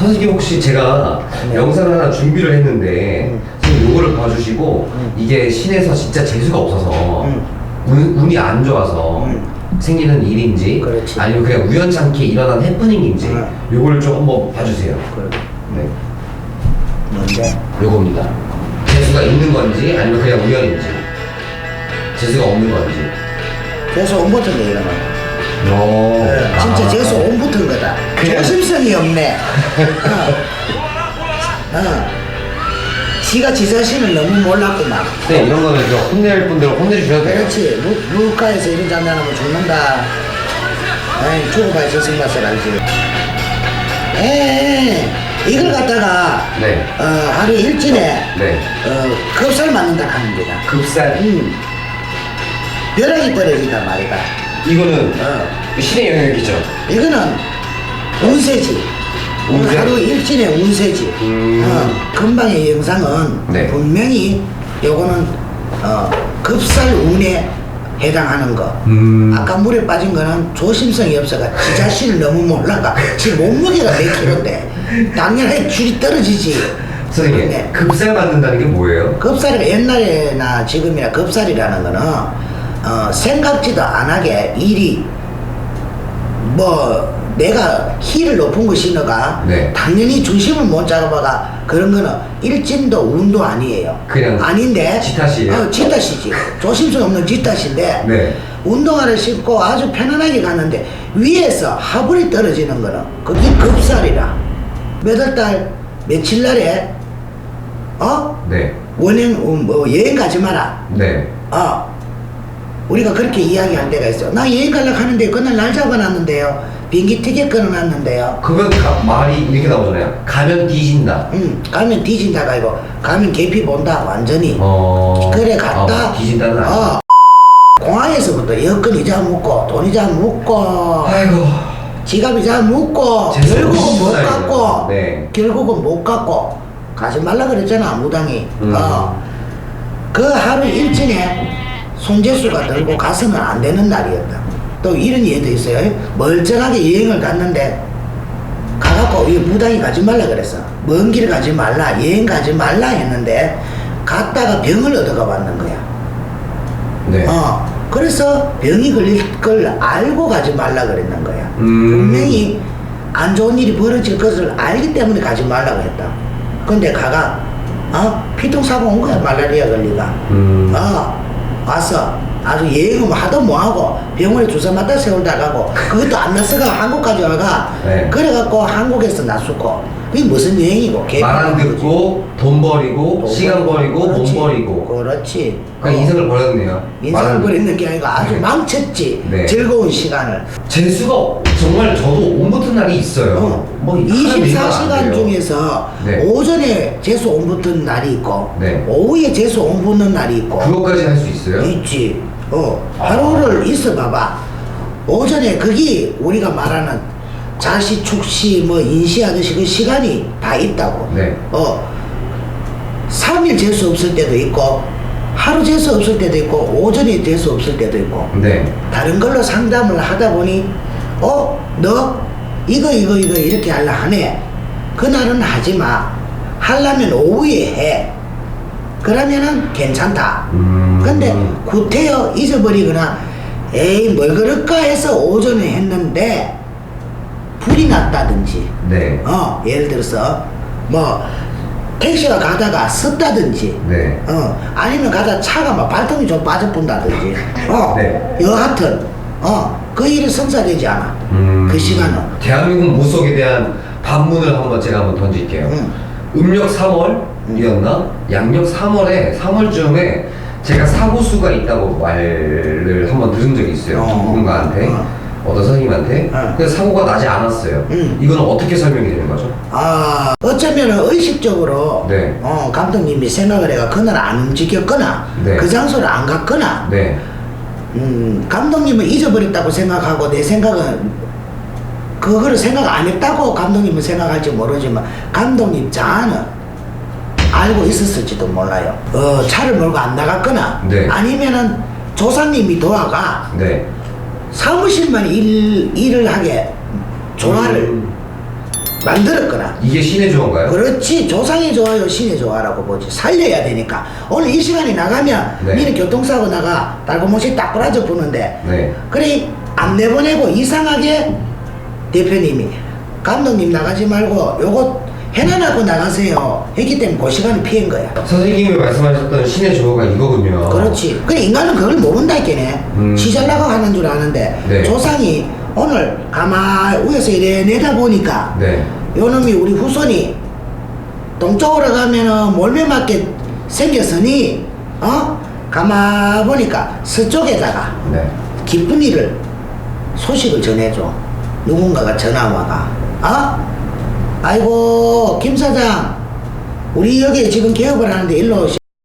선생님 혹시 제가 네. 영상을 하나 준비를 했는데 음. 선생님 요거를 봐주시고 음. 이게 신에서 진짜 재수가 없어서 음. 운, 운이 안 좋아서 음. 생기는 일인지 그렇지. 아니면 그냥 우연찮게 일어난 해프닝인지 음. 요거를 좀 한번 봐주세요. 그래. 네, 뭔데? 요겁니다. 재수가 있는 건지 아니면 그냥 우연인지 재수가 없는 건지. 이런 거. 오. 네, 진짜 아. 재수 온 붙은 거다. 조심성이 없네. 어. 어. 지가 지 자신을 너무 몰랐구만. 네, 이런 거는 저 혼낼 분들은 혼내주셔도 돼요. 그렇지. 무, 물가에서 이런 장난하면 죽는다. 에이, 죽어봐야 저승 맛을 알지. 에이, 이걸 갖다가, 네. 어, 하루 일진에, 네. 어, 급살 맞는다 하는 거다. 급살. 음. 벼락이 떨어진단 말이다. 이거는 어. 신의 영역이죠. 이거는 운세지. 운세? 하루 일진의 운세지. 음. 어, 금방의 영상은 네. 분명히 요거는 어, 급살 운에 해당하는 거. 음. 아까 물에 빠진 거는 조심성이 없어가 지 자신을 너무 몰라가 지 몸무게가 몇 킬로인데 당연히 줄이 떨어지지. 선생님, 네. 급살 맞는다는 게 뭐예요? 급살이가 옛날에나 지금이나 급살이라는 거는 어, 생각지도 안 하게 일이 뭐 내가 키를 높은 거 신어가 네. 당연히 중심을 못 잡아가 그런 거는 일진도 운도 아니에요. 그냥 아닌데 지 탓이에요? 어, 지 탓이지. 조심성 없는 지 탓인데 네. 운동화를 신고 아주 편안하게 갔는데 위에서 하불이 떨어지는 거는 그게 급살이라. 몇월 달 며칠 날에 어 네. 원행 어, 뭐 여행 가지 마라. 네. 어 우리가 그렇게 이야기할 때가 있어. 나 여행 가려고 하는데 그날 날 잡아놨는데요. 비행기 티켓 끊어놨는데요. 그건 가- 말이 이렇게 나오잖아요. 가면 뒤진다. 응 가면 뒤진다가 아니고 가면 계피 본다 완전히. 어. 그래 갔다. 어, 뒤진다는. 어. 공항에서부터 여권 이자 묻고 돈 이자 묻고 아이고. 지갑 이자 묻고 재수 결국은 없이 못. 갖고 네. 결국은 못 갖고 가지 말라 그랬잖아 무당이. 음. 어. 그 하루 일진에 손재수가 들고 가서는 안 되는 날이었다. 또 이런 예도 있어요. 멀쩡하게 여행을 갔는데 가갖고 이 무당이 가지 말라 그랬어. 먼 길 가지 말라, 여행 가지 말라 했는데 갔다가 병을 얻어가 받는 거야. 네. 어, 그래서 병이 걸릴 걸 알고 가지 말라 그랬는 거야. 음. 분명히 안 좋은 일이 벌어질 것을 알기 때문에 가지 말라고 했다. 근데 가가, 어, 피통사고 온 거야, 말라리아 걸리가. 음. 어, 와서 아주 뭐 하도 뭐하고 병원에 주사 맞다 세울다 가고 그것도 안 났어가 한국까지 와가 네. 그래갖고 한국에서 나수고 그게 무슨 여행이고 말 안 듣고 돈 버리고 시간 버리고 몸 그렇지. 버리고 그렇지 그냥 어. 인생을 버렸네요. 말 인생을 안 버리는 게 아니고 아주 망쳤지 네. 즐거운 시간을 재수가 정말 저도 온 붙은 날이 있어요. 어, 뭐 얘기가 안 24시간 돼요. 중에서 네. 오전에 재수 온 붙은 날이 있고 네. 오후에 재수 온 붙는 날이 있고 그것까지 할 수 있어요? 있지 어 아. 하루를 있어 봐봐 오전에 그게 우리가 말하는 자시 축시 뭐 인시하듯이 그 시간이 다 있다고 네. 어 3일 재수 없을 때도 있고 하루 재수 없을 때도 있고 오전에 재수 없을 때도 있고 네. 다른 걸로 상담을 하다 보니 어? 너 이거 이거 이거 이렇게 하려 하네 그날은 하지 마 하려면 오후에 해 그러면은 괜찮다 음. 근데 구태여 잊어버리거나 에이 뭘 그럴까 해서 오전에 했는데 불이 났다든지 네. 어 예를 들어서 뭐 택시가 가다가 섰다든지 네. 어 아니면 가다 차가 막 발통이 좀 빠져본다든지 어 네. 여하튼 어 그 일이 성사되지 않아 음. 그 시간은 대한민국 무속에 대한 반문을 한번 제가 한번 던질게요. 음. 음력 3월이었나? 양력 3월에 3월쯤에 제가 사고수가 있다고 말을 한번 들은 적이 있어요. 어. 누군가한테 어. 어떤 선생님한테. 어. 그래서 사고가 나지 않았어요. 음. 이거는 어떻게 설명이 되는 거죠? 아 어쩌면 의식적으로 네. 어 감독님이 생각을 해가 그날 안 움직였거나 네. 그 장소를 안 갔거나 네. 음 감독님은 잊어버렸다고 생각하고 내 생각은 그거를 생각 안 했다고 감독님은 생각할지 모르지만 감독님 자아는 알고 있었을지도 몰라요. 어 차를 몰고 안 나갔거나 네. 아니면은 조상님이 도와가 네. 사무실만 일, 일을 하게 조화를 음. 만들었거나 이게 신의 조언가요? 그렇지 조상이 좋아요 신이 좋아라고 보지 살려야 되니까 오늘 이 시간에 나가면 네. 니는 교통사고 나가 달고못이 딱 부러져 부는데 네. 그래 안 내보내고 이상하게 대표님이 감독님 나가지 말고 요거 해놔놓고 나가세요 했기 때문에 그 시간을 피한 거야 선생님이 말씀하셨던 신의 조언가 이거군요. 그렇지 그래 인간은 그걸 모른다 했겠네 음. 시잘나가 하는 줄 아는데 네. 조상이 오늘 가만 위에서 이래 내다 보니까 네. 요놈이 우리 후손이 동쪽으로 가면은 몰매 맞게 생겼으니 어 가만 보니까 서쪽에다가 네. 기쁜 일을 소식을 전해줘 누군가가 전화 와가 어 아이고 김 사장. 우리 여기 지금 개업을 하는데 일로